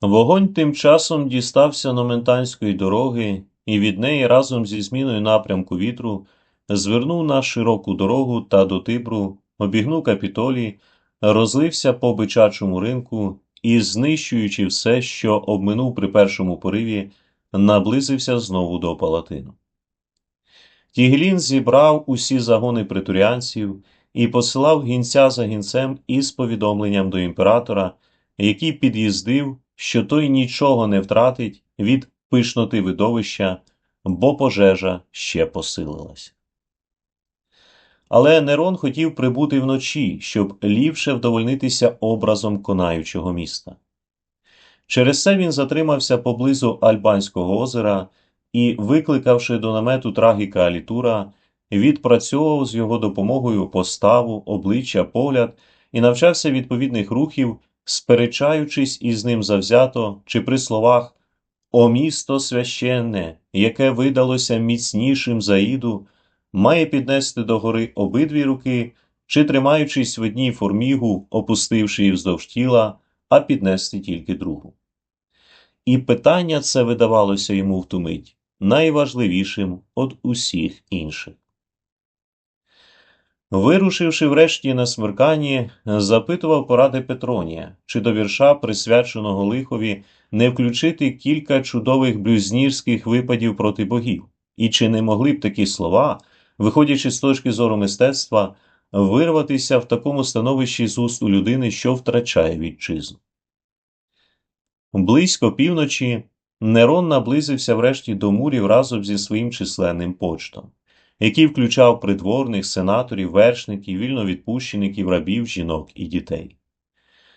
Вогонь тим часом дістався Номентанської дороги і від неї разом зі зміною напрямку вітру звернув на широку дорогу та до Тибру, обігнув капітолій, розлився по бичачому ринку і, знищуючи все, що обминув при першому пориві, наблизився знову до палатину. Тігелін зібрав усі загони претуріанців і посилав гінця за гінцем із повідомленням до імператора, який під'їздив, що той нічого не втратить від пишноти видовища, бо пожежа ще посилилась. Але Нерон хотів прибути вночі, щоб ліпше вдовольнитися образом конаючого міста. Через це він затримався поблизу Альбанського озера і, викликавши до намету трагіка Алітура, відпрацьовував з його допомогою поставу, обличчя, погляд і навчався відповідних рухів, сперечаючись із ним завзято чи при словах О місто священне, яке видалося міцнішим за іду, має піднести до гори обидві руки, чи, тримаючись в одній формігу, опустивши її вздовж тіла, а піднести тільки другу. І питання це видавалося йому в ту мить найважливішим від усіх інших. Вирушивши врешті на смерканні, запитував поради Петронія, чи до вірша, присвяченого лихові, не включити кілька чудових блюзнірських випадів проти богів, і чи не могли б такі слова, виходячи з точки зору мистецтва, вирватися в такому становищі з уст у людини, що втрачає вітчизну. Близько півночі Нерон наблизився врешті до мурів разом зі своїм численним почтом, який включав придворних, сенаторів, вершників, вільновідпущеників, рабів, жінок і дітей.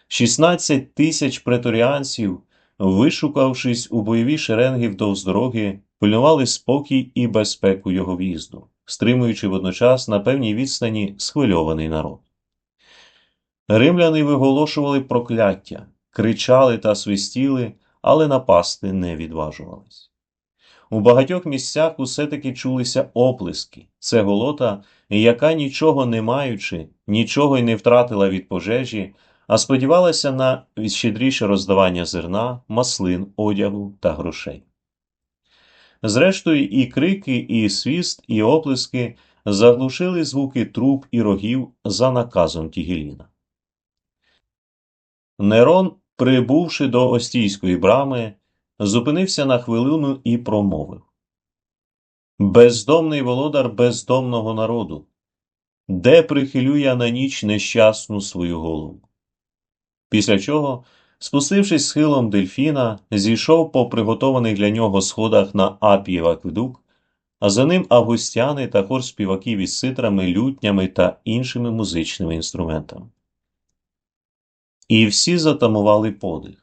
16 тисяч преторіанців, вишукавшись у бойові шеренги вдовз дороги, пильнували спокій і безпеку його в'їзду, стримуючи водночас на певній відстані схвильований народ. Римляни виголошували прокляття, кричали та свистіли, але напасти не відважувались. У багатьох місцях усе таки чулися оплески. Це голота, яка нічого не маючи, нічого й не втратила від пожежі, а сподівалася на щедріше роздавання зерна, маслин, одягу та грошей. Зрештою, і крики, і свіст, і оплески заглушили звуки труб і рогів за наказом Тігеліна. Нерон, прибувши до Остійської брами, зупинився на хвилину і промовив Бездомний володар бездомного народу, де прихилю я на ніч нещасну свою голову. Після чого, спустившись схилом дельфіна, зійшов по приготованих для нього сходах на Апієв акведук, а за ним августяни та хор співаків із ситрами, лютнями та іншими музичними інструментами. І всі затамували подих,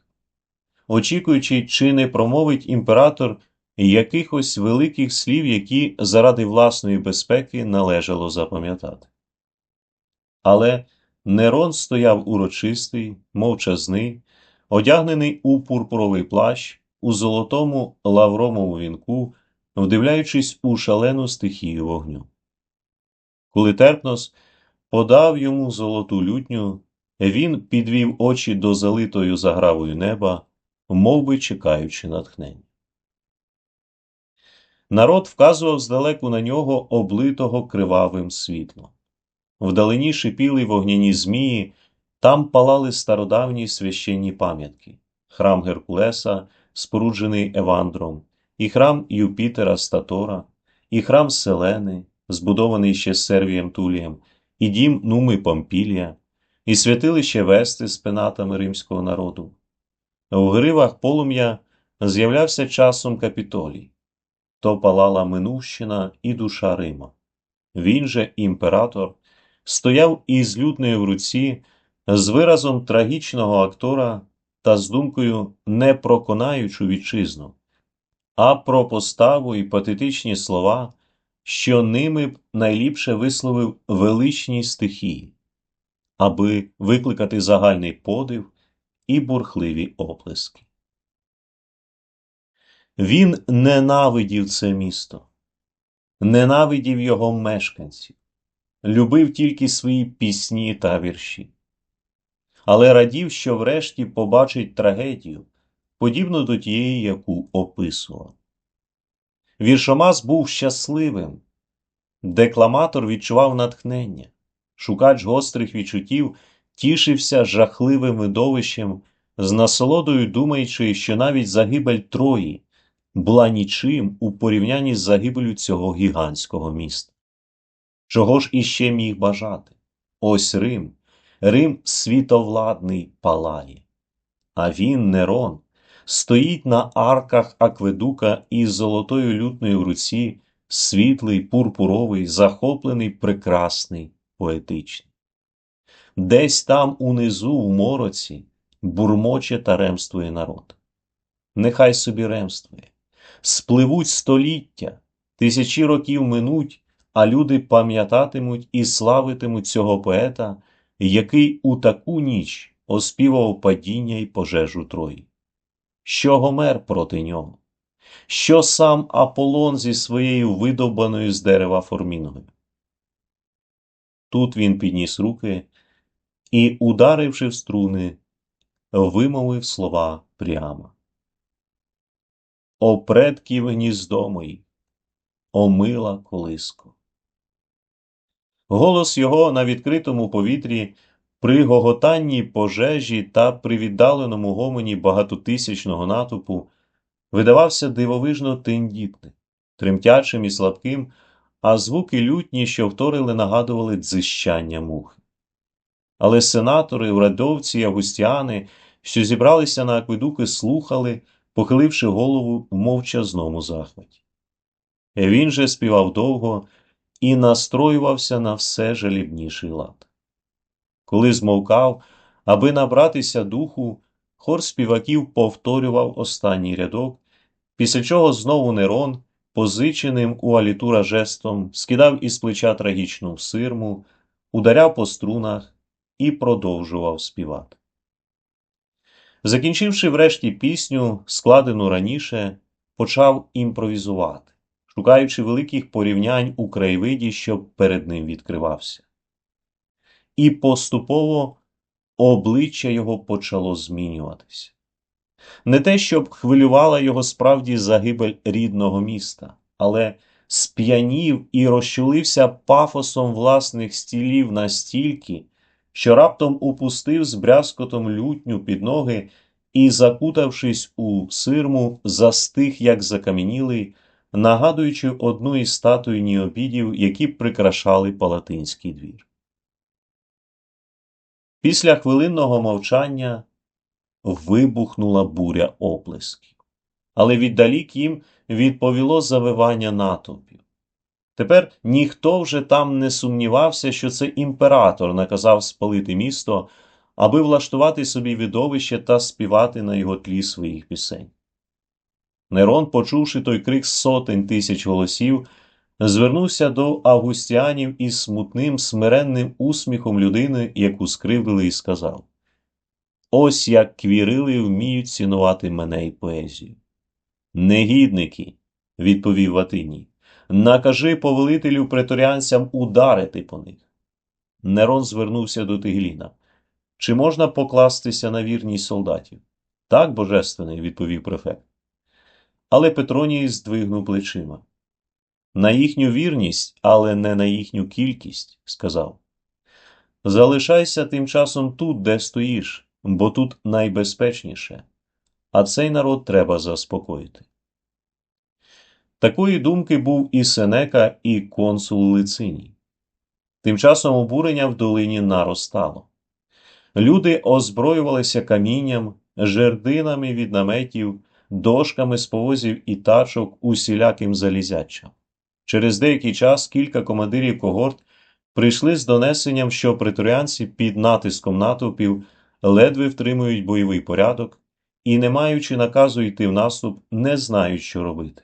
очікуючи, чи не промовить імператор якихось великих слів, які заради власної безпеки належало запам'ятати. Але Нерон стояв урочистий, мовчазний, одягнений у пурпуровий плащ, у золотому лавромому вінку, вдивляючись у шалену стихію вогню. Коли Терпнос подав йому золоту лютню, він підвів очі до залитою загравою неба, мов би чекаючи натхнення. Народ вказував здалеку на нього облитого кривавим світлом. Вдалині шипіли вогняні змії, там палали стародавні священні пам'ятки, храм Геркулеса, споруджений Евандром, і храм Юпітера Статора, і храм Селени, збудований ще Сервієм Тулієм, і дім Нуми Помпілія, і святилище Вести з пенатами римського народу. В гривах полум'я з'являвся часом капітолій, то палала минувщина і душа Рима. Він же, імператор, стояв із лютнею в руці, з виразом трагічного актора та з думкою не про конаючу вітчизну, а про поставу і патетичні слова, що ними б найліпше висловив величній стихії, аби викликати загальний подив і бурхливі оплески. Він ненавидів це місто, ненавидів його мешканців, любив тільки свої пісні та вірші, але радів, що врешті побачить трагедію, подібно до тієї, яку описував. Віршомас був щасливим. Декламатор відчував натхнення. Шукач гострих відчуттів тішився жахливим видовищем, з насолодою думаючи, що навіть загибель Трої була нічим у порівнянні з загибелю цього гігантського міста. Чого ж іще міг бажати? Ось Рим, Рим світовладний палає. А він, Нерон, стоїть на арках акведука із золотою лютною в руці, світлий, пурпуровий, захоплений, прекрасний, поетичний. Десь там унизу, в мороці, бурмоче та ремствує народ. Нехай собі ремствує. Спливуть століття, тисячі років минуть, а люди пам'ятатимуть і славитимуть цього поета, який у таку ніч оспівав падіння й пожежу Трої. Що Гомер проти нього? Що сам Аполлон зі своєю видовбаною з дерева форміною? Тут він підніс руки і, ударивши в струни, вимовив слова прямо. О предків гніздо мої, о колиско. Голос його на відкритому повітрі, при гоготанні пожежі та при віддаленому гомоні багатотисячного натовпу видавався дивовижно тендітним, тремтячим і слабким, а звуки лютні, що вторили, нагадували дзищання мухи. Але сенатори, урадовці й августіани, що зібралися на акведуки, слухали, похиливши голову в мовчазному захваті. Він же співав довго і настроювався на все жалібніший лад. Коли змовкав, аби набратися духу, хор співаків повторював останній рядок, після чого знову Нерон, позиченим у алітура жестом, скидав із плеча трагічну сирму, ударяв по струнах і продовжував співати. Закінчивши врешті пісню, складену раніше, почав імпровізувати, шукаючи великих порівнянь у краєвиді, що перед ним відкривався. І поступово обличчя його почало змінюватися. Не те, щоб хвилювала його справді загибель рідного міста, але сп'янів і розчулився пафосом власних стілів настільки, що раптом упустив з брязкотом лютню під ноги і, закутавшись у сирму, застиг, як закам'янілий, нагадуючи одну із статуй ніобідів, які прикрашали палатинський двір. Після хвилинного мовчання вибухнула буря оплесків, але віддалік їм відповіло завивання натовпів. Тепер ніхто вже там не сумнівався, що це імператор наказав спалити місто, аби влаштувати собі видовище та співати на його тлі своїх пісень. Нерон, почувши той крик сотень тисяч голосів, звернувся до августіанів із смутним, смиренним усміхом людини, яку скривдили, і сказав Ось як квірили вміють цінувати мене й поезію. Негідники, відповів Ватиній, накажи повелителю преторіанцям ударити по них. Нерон звернувся до Тигліна. Чи можна покластися на вірність солдатів? Так, божественний, відповів префект. Але Петроній здвигнув плечима. На їхню вірність, але не на їхню кількість, сказав. Залишайся тим часом тут, де стоїш, бо тут найбезпечніше, а цей народ треба заспокоїти. Такої думки був і Сенека, і консул Лициній. Тим часом обурення в долині наростало. Люди озброювалися камінням, жердинами від наметів, дошками з повозів і тачок усіляким залізячам. Через деякий час кілька командирів когорт прийшли з донесенням, що преторіанці під натиском натовпів ледве втримують бойовий порядок і, не маючи наказу йти в наступ, не знають, що робити.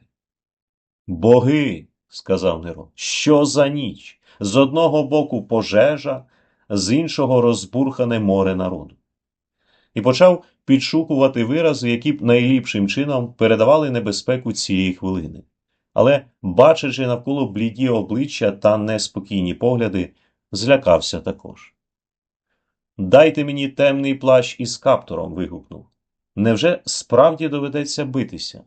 Боги, сказав Нерон, що за ніч? З одного боку пожежа, з іншого розбурхане море народу. І почав підшукувати вирази, які б найліпшим чином передавали небезпеку цієї хвилини. Але, бачачи навколо бліді обличчя та неспокійні погляди, злякався також. Дайте мені темний плащ із каптуром. вигукнув. Невже справді доведеться битися?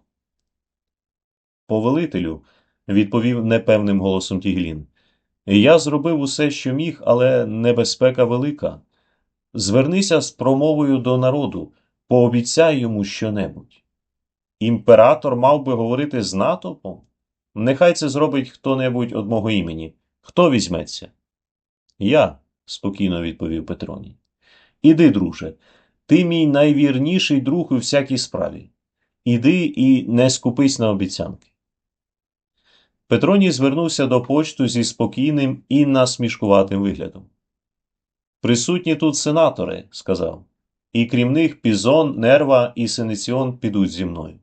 Повелителю, відповів непевним голосом Тіглін, я зробив усе, що міг, але небезпека велика. Звернися з промовою до народу, пообіцяй йому щонебудь. Імператор мав би говорити з натовпом? Нехай це зробить хто-небудь од мого імені. Хто візьметься? Я, спокійно відповів Петроній. Іди, друже, ти мій найвірніший друг у всякій справі. Іди і не скупись на обіцянки. Петроній звернувся до почту зі спокійним і насмішкуватим виглядом. Присутні тут сенатори, сказав, і крім них Пізон, Нерва і Сенеціон підуть зі мною.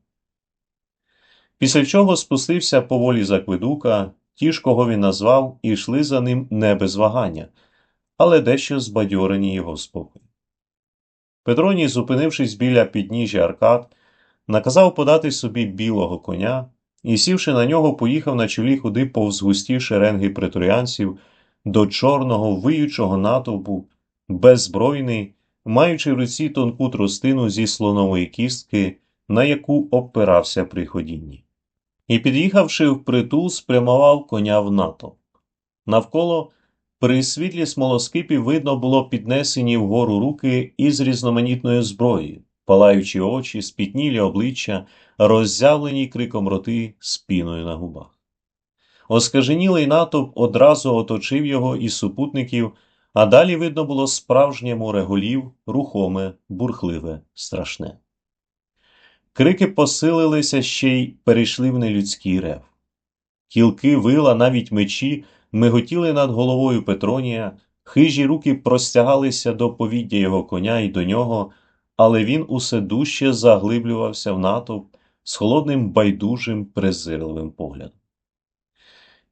Після чого спустився поволі з акведука, ті ж, кого він назвав, і йшли за ним не без вагання, але дещо збадьорені його спокій. Петроній, зупинившись біля підніжжя Аркад, наказав подати собі білого коня і, сівши на нього, поїхав на чолі худи повз густі шеренги преторіанців до чорного виючого натовпу, беззбройний, маючи в руці тонку тростину зі слонової кістки, на яку опирався при ходінні. І, під'їхавши впритул, спрямував коня в натовп. Навколо при світлі смолоскипів видно було піднесені вгору руки із різноманітною зброєю, палаючі очі, спітнілі обличчя, роззявлені криком роти з піною на губах. Оскаженілий натовп одразу оточив його і супутників, а далі видно було справжнє море голів, рухоме, бурхливе, страшне. Крики посилилися ще й перейшли в нелюдський рев. Кілки вила, навіть мечі, миготіли над головою Петронія, хижі руки простягалися до повіддя його коня і до нього, але він усе дужче заглиблювався в натовп з холодним байдужим презирливим поглядом.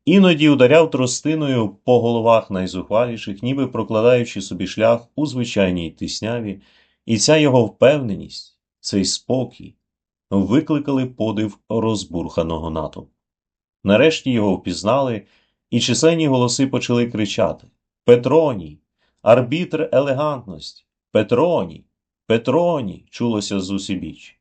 Іноді ударяв тростиною по головах найзухваліших, ніби прокладаючи собі шлях у звичайній тисняві, і ця його впевненість, цей спокій, викликали подив розбурханого натовпу. Нарешті його впізнали, і численні голоси почали кричати Петроній, арбітр елегантності, Петроній, Петроній, чулося з усібіч.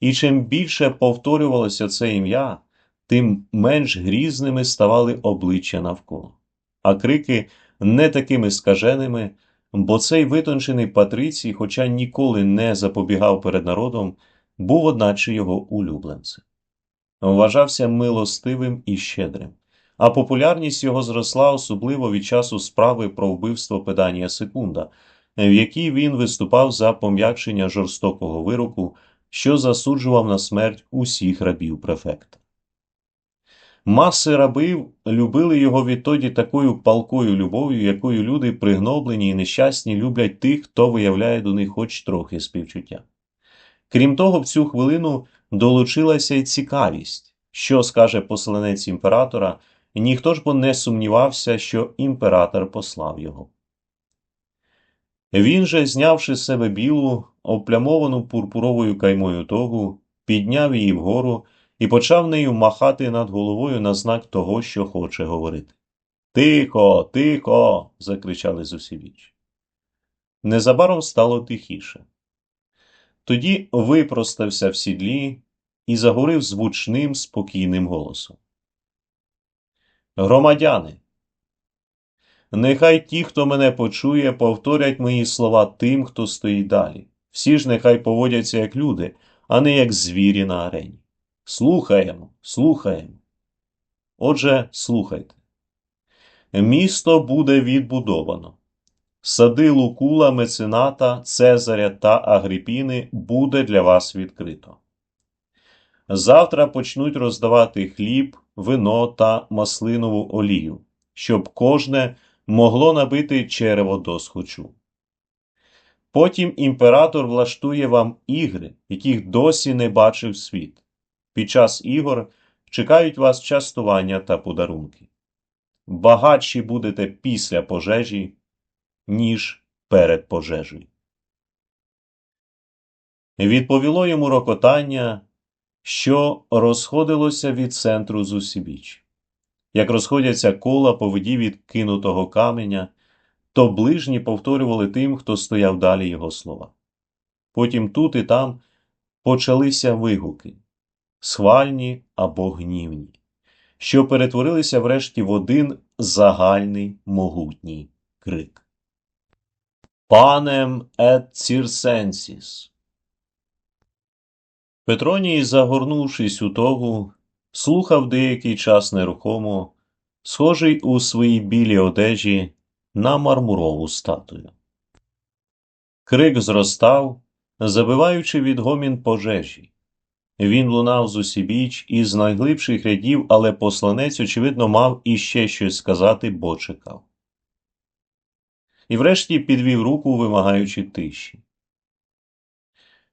І чим більше повторювалося це ім'я, тим менш грізними ставали обличчя навколо, а крики не такими скаженими, бо цей витончений Патрицій, хоча ніколи не запобігав перед народом, був одначе його улюбленцем. Вважався милостивим і щедрим, а популярність його зросла особливо від часу справи про вбивство Педанія Секунда, в якій він виступав за пом'якшення жорстокого вироку, що засуджував на смерть усіх рабів префекта. Маси рабів любили його відтоді такою палкою любов'ю, якою люди пригноблені і нещасні люблять тих, хто виявляє до них хоч трохи співчуття. Крім того, в цю хвилину долучилася й цікавість, що скаже посланець імператора, ніхто ж бо не сумнівався, що імператор послав його. Він же, знявши з себе білу, оплямовану пурпуровою каймою тогу, підняв її вгору і почав нею махати над головою на знак того, що хоче говорити. Тихо, тихо. закричали зусібіч. Незабаром стало тихіше. Тоді випростався в сідлі і заговорив звучним, спокійним голосом. Громадяни, нехай ті, хто мене почує, повторять мої слова тим, хто стоїть далі. Всі ж нехай поводяться як люди, а не як звірі на арені. Слухаємо, слухаємо. Отже, слухайте. Місто буде відбудовано. Сади Лукула, Мецената, Цезаря та Агріпіни буде для вас відкрито. Завтра почнуть роздавати хліб, вино та маслинову олію, щоб кожне могло набити черево до схочу. Потім імператор влаштує вам ігри, яких досі не бачив світ. Під час ігор чекають вас частування та подарунки. Багатші будете після пожежі, ніж перед пожежею. Відповіло йому рокотання, що розходилося від центру зусібіч. Як розходяться кола по воді від кинутого каменя, то ближні повторювали тим, хто стояв далі його слова. Потім тут і там почалися вигуки, схвальні або гнівні, що перетворилися врешті в один загальний могутній крик. Панем ет цірсенсіс. Петроній, загорнувшись у тогу, слухав деякий час нерухомо, схожий у своїй білій одежі на мармурову статую. Крик зростав, забиваючи відгомін пожежі. Він лунав з усібіч із найглибших рядів, але посланець, очевидно, мав іще щось сказати, бо чекав. І врешті підвів руку, вимагаючи тиші.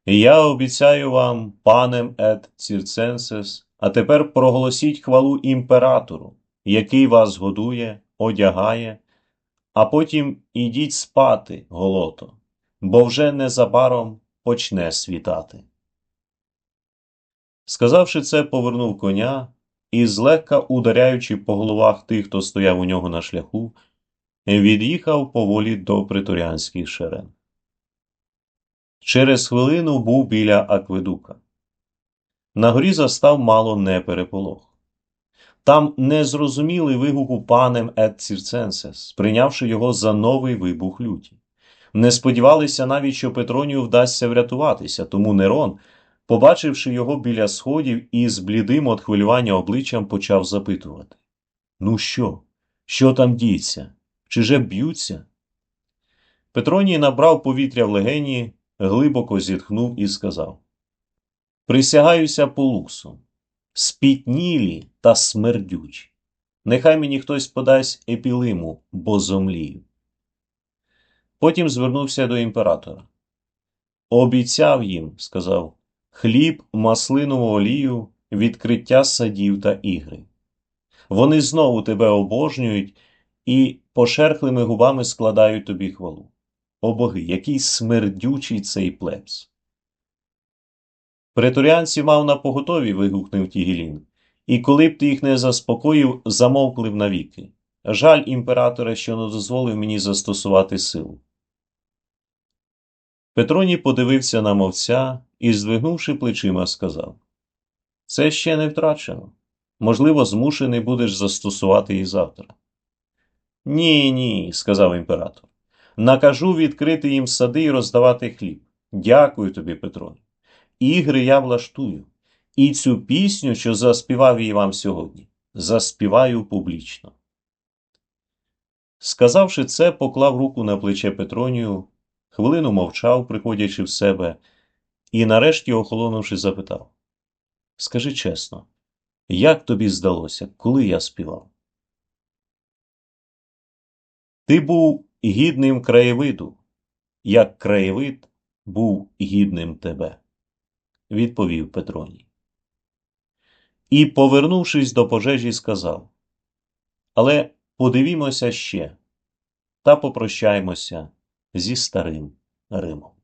Я обіцяю вам, панем ет цірценсес, а тепер проголосіть хвалу імператору, який вас годує, одягає, а потім ідіть спати, голото, бо вже незабаром почне світати. Сказавши це, повернув коня і, злегка ударяючи по головах тих, хто стояв у нього на шляху, від'їхав поволі до приторіанських шерен. Через хвилину був біля акведука. На горі застав мало не переполох. Там незрозумілий вигуку панем ет цірценсес, прийнявши його за новий вибух люті. Не сподівалися навіть, що Петронію вдасться врятуватися, тому Нерон, побачивши його біля сходів і з блідим от хвилювання обличчям, почав запитувати Ну що? Що там діється? Чи же б'ються? Петроній набрав повітря в легені, глибоко зітхнув і сказав Присягаюся полуксом, спітнілі та смердючі. Нехай мені хтось подасть епілиму, бо зомлію. Потім звернувся до імператора. Обіцяв їм, сказав, хліб, маслинову олію, відкриття садів та ігри. Вони знову тебе обожнюють і пошерхлими губами складають тобі хвалу. О боги, який смердючий цей плебс. Преторіанці мав на поготові, вигукнув Тігілін, і коли б ти їх не заспокоїв, замовкли б навіки. Жаль імператора, що не дозволив мені застосувати силу. Петроній подивився на мовця і, здвигнувши плечима, сказав Це ще не втрачено. Можливо, змушений будеш застосувати і завтра. Ні, ні, сказав імператор. Накажу відкрити їм сади і роздавати хліб. Дякую тобі, Петро. Ігри я влаштую. І цю пісню, що заспівав її вам сьогодні, заспіваю публічно. Сказавши це, поклав руку на плече Петронію, хвилину мовчав, приходячи в себе, і нарешті, охолонувши, запитав Скажи чесно, як тобі здалося, коли я співав? Ти був гідним краєвиду, як краєвид був гідним тебе, відповів Петроній. І, повернувшись до пожежі, сказав Але подивімося ще та попрощаємося зі старим Римом.